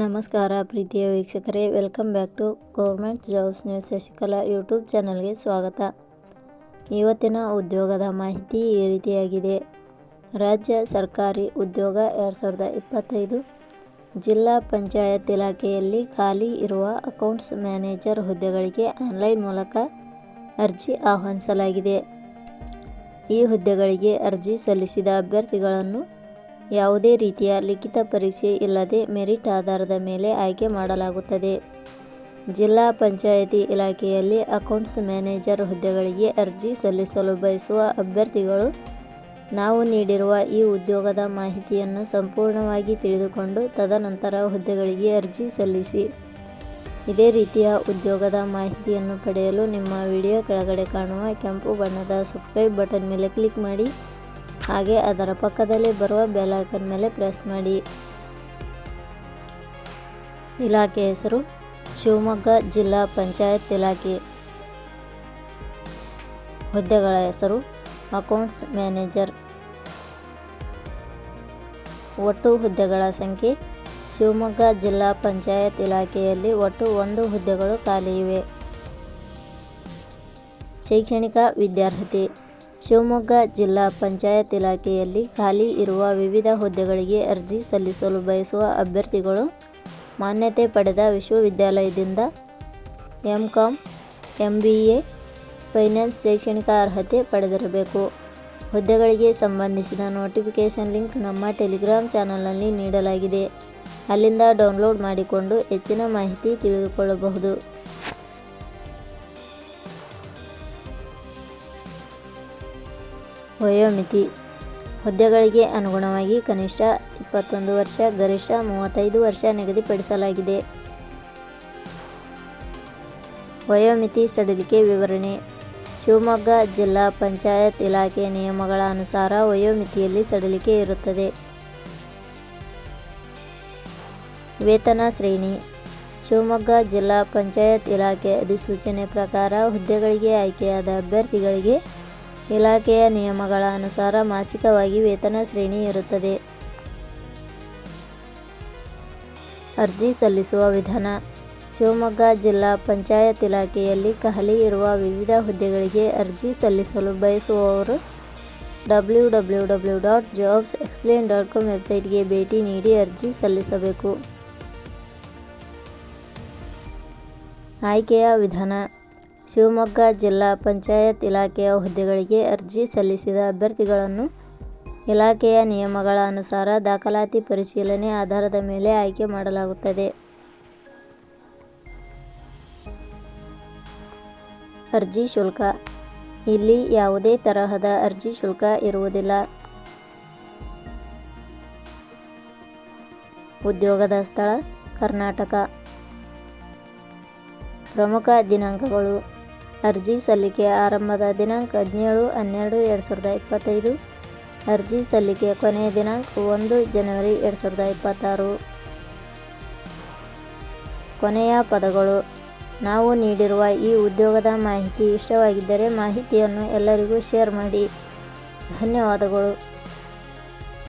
ನಮಸ್ಕಾರ ಪ್ರೀತಿಯ ವೀಕ್ಷಕರೇ, welcome back to government jobs news Shashikala YouTube ಚಾನಲ್ಗೆ ಸ್ವಾಗತ. ಇವತ್ತಿನ ಉದ್ಯೋಗದ ಮಾಹಿತಿ ಈ ರೀತಿಯಾಗಿದೆ. ರಾಜ್ಯ ಸರ್ಕಾರಿ ಉದ್ಯೋಗ ಎರಡು ಸಾವಿರದ ಇಪ್ಪತ್ತೈದು. ಜಿಲ್ಲಾ ಪಂಚಾಯತ್ ಇಲಾಖೆಯಲ್ಲಿ ಖಾಲಿ ಇರುವ ಅಕೌಂಟ್ಸ್ ಮ್ಯಾನೇಜರ್ ಹುದ್ದೆಗಳಿಗೆ ಆನ್ಲೈನ್ ಮೂಲಕ ಅರ್ಜಿ ಆಹ್ವಾನಿಸಲಾಗಿದೆ. ಈ ಹುದ್ದೆಗಳಿಗೆ ಅರ್ಜಿ ಸಲ್ಲಿಸಿದ ಅಭ್ಯರ್ಥಿಗಳನ್ನು ಯಾವುದೇ ರೀತಿಯ ಲಿಖಿತ ಪರೀಕ್ಷೆ ಇಲ್ಲದೆ ಮೆರಿಟ್ ಆಧಾರದ ಮೇಲೆ ಆಯ್ಕೆ ಮಾಡಲಾಗುತ್ತದೆ. ಜಿಲ್ಲಾ ಪಂಚಾಯಿತಿ ಇಲಾಖೆಯಲ್ಲಿ ಅಕೌಂಟ್ಸ್ ಮ್ಯಾನೇಜರ್ ಹುದ್ದೆಗಳಿಗೆ ಅರ್ಜಿ ಸಲ್ಲಿಸಲು ಬಯಸುವ ಅಭ್ಯರ್ಥಿಗಳು, ನಾವು ನೀಡಿರುವ ಈ ಉದ್ಯೋಗದ ಮಾಹಿತಿಯನ್ನು ಸಂಪೂರ್ಣವಾಗಿ ತಿಳಿದುಕೊಂಡು ತದನಂತರ ಹುದ್ದೆಗಳಿಗೆ ಅರ್ಜಿ ಸಲ್ಲಿಸಿ. ಇದೇ ರೀತಿಯ ಉದ್ಯೋಗದ ಮಾಹಿತಿಯನ್ನು ಪಡೆಯಲು ನಿಮ್ಮ ವಿಡಿಯೋ ಕೆಳಗಡೆ ಕಾಣುವ ಕೆಂಪು ಬಣ್ಣದ ಸಬ್ಸ್ಕ್ರೈಬ್ ಬಟನ್ ಮೇಲೆ ಕ್ಲಿಕ್ ಮಾಡಿ. ಹಾಗೆ ಅದರ ಪಕ್ಕದಲ್ಲಿ ಬರುವ ಬೆಲೈಕನ್ ಮೇಲೆ ಪ್ರೆಸ್ ಮಾಡಿ. ಇಲಾಖೆ ಹೆಸರು, ಶಿವಮೊಗ್ಗ ಜಿಲ್ಲಾ ಪಂಚಾಯತ್ ಇಲಾಖೆ. ಹುದ್ದೆಗಳ ಹೆಸರು ಅಕೌಂಟ್ಸ್ ಮ್ಯಾನೇಜರ್ ಒಟ್ಟು ಹುದ್ದೆಗಳ ಸಂಖ್ಯೆ, ಶಿವಮೊಗ್ಗ ಜಿಲ್ಲಾ ಪಂಚಾಯತ್ ಇಲಾಖೆಯಲ್ಲಿ ಒಟ್ಟು ಒಂದು ಹುದ್ದೆಗಳು ಖಾಲಿ ಇವೆ. ಶೈಕ್ಷಣಿಕ ವಿದ್ಯಾರ್ಹತೆ. ಶಿವಮೊಗ್ಗ ಜಿಲ್ಲಾ ಪಂಚಾಯತ್ ಇಲಾಖೆಯಲ್ಲಿ ಖಾಲಿ ಇರುವ ವಿವಿಧ ಹುದ್ದೆಗಳಿಗೆ ಅರ್ಜಿ ಸಲ್ಲಿಸಲು ಬಯಸುವ ಅಭ್ಯರ್ಥಿಗಳು ಮಾನ್ಯತೆ ಪಡೆದ ವಿಶ್ವವಿದ್ಯಾಲಯದಿಂದ M Com M B A finance ಶೈಕ್ಷಣಿಕ ಅರ್ಹತೆ ಪಡೆದಿರಬೇಕು. ಹುದ್ದೆಗಳಿಗೆ ಸಂಬಂಧಿಸಿದ ನೋಟಿಫಿಕೇಷನ್ ಲಿಂಕ್ ನಮ್ಮ ಟೆಲಿಗ್ರಾಮ್ ಚಾನಲ್ನಲ್ಲಿ ನೀಡಲಾಗಿದೆ. ಅಲ್ಲಿಂದ ಡೌನ್ಲೋಡ್ ಮಾಡಿಕೊಂಡು ಹೆಚ್ಚಿನ ಮಾಹಿತಿ ತಿಳಿದುಕೊಳ್ಳಬಹುದು. ವಯೋಮಿತಿ. ಹುದ್ದೆಗಳಿಗೆ ಅನುಗುಣವಾಗಿ ಕನಿಷ್ಠ ಇಪ್ಪತ್ತೊಂದು ವರ್ಷ, ಗರಿಷ್ಠ ಮೂವತ್ತೈದು ವರ್ಷ ನಿಗದಿಪಡಿಸಲಾಗಿದೆ. ವಯೋಮಿತಿ ಸಡಿಲಿಕೆ ವಿವರಣೆ. ಶಿವಮೊಗ್ಗ ಜಿಲ್ಲಾ ಪಂಚಾಯತ್ ಇಲಾಖೆ ನಿಯಮಗಳ ಅನುಸಾರ ವಯೋಮಿತಿಯಲ್ಲಿ ಸಡಿಲಿಕೆ ಇರುತ್ತದೆ. ವೇತನ ಶ್ರೇಣಿ. ಶಿವಮೊಗ್ಗ ಜಿಲ್ಲಾ ಪಂಚಾಯತ್ ಇಲಾಖೆ ಅಧಿಸೂಚನೆ ಪ್ರಕಾರ ಹುದ್ದೆಗಳಿಗೆ ಆಯ್ಕೆಯಾದ ಅಭ್ಯರ್ಥಿಗಳಿಗೆ ಇಲಾಖೆಯ ನಿಯಮಗಳ ಅನುಸಾರ ಮಾಸಿಕವಾಗಿ ವೇತನ ಶ್ರೇಣಿ ಇರುತ್ತದೆ ಅರ್ಜಿ ಸಲ್ಲಿಸುವ ವಿಧಾನ. ಶಿವಮೊಗ್ಗ ಜಿಲ್ಲಾ ಪಂಚಾಯತ್ ಇಲಾಖೆಯಲ್ಲಿ ಖಾಲಿ ಇರುವ ವಿವಿಧ ಹುದ್ದೆಗಳಿಗೆ ಅರ್ಜಿ ಸಲ್ಲಿಸಲು ಬಯಸುವವರು W W W dot jobs explain dot com ವೆಬ್ಸೈಟ್ಗೆ ಭೇಟಿ ನೀಡಿ ಅರ್ಜಿ ಸಲ್ಲಿಸಬೇಕು. ಆಯ್ಕೆಯ ವಿಧಾನ. ಶಿವಮೊಗ್ಗ ಜಿಲ್ಲಾ ಪಂಚಾಯತ್ ಇಲಾಖೆಯ ಹುದ್ದೆಗಳಿಗೆ ಅರ್ಜಿ ಸಲ್ಲಿಸಿದ ಅಭ್ಯರ್ಥಿಗಳನ್ನು ಇಲಾಖೆಯ ನಿಯಮಗಳ ಅನುಸಾರ ದಾಖಲಾತಿ ಪರಿಶೀಲನೆ ಆಧಾರದ ಮೇಲೆ ಆಯ್ಕೆ ಮಾಡಲಾಗುತ್ತದೆ. ಅರ್ಜಿ ಶುಲ್ಕ. ಇಲ್ಲಿ ಯಾವುದೇ ತರಹದ ಅರ್ಜಿ ಶುಲ್ಕ ಇರುವುದಿಲ್ಲ. ಉದ್ಯೋಗದ ಸ್ಥಳ ಕರ್ನಾಟಕ. ಪ್ರಮುಖ ದಿನಾಂಕಗಳು. ಅರ್ಜಿ ಸಲ್ಲಿಕೆ ಆರಂಭದ ದಿನಾಂಕ ಹದಿನೇಳು, ಹನ್ನೆರಡು, ಎರಡು ಸಾವಿರದ ಇಪ್ಪತ್ತೈದು. ಅರ್ಜಿ ಸಲ್ಲಿಕೆಯ ಕೊನೆಯ ದಿನಾಂಕ ಒಂದು ಜನವರಿ, ಎರಡು ಸಾವಿರದ ಇಪ್ಪತ್ತಾರು. ಕೊನೆಯ ಪದಗಳು. ನಾವು ನೀಡಿರುವ ಈ ಉದ್ಯೋಗದ ಮಾಹಿತಿ ಇಷ್ಟವಾಗಿದ್ದರೆ ಮಾಹಿತಿಯನ್ನು ಎಲ್ಲರಿಗೂ ಶೇರ್ ಮಾಡಿ. ಧನ್ಯವಾದಗಳು.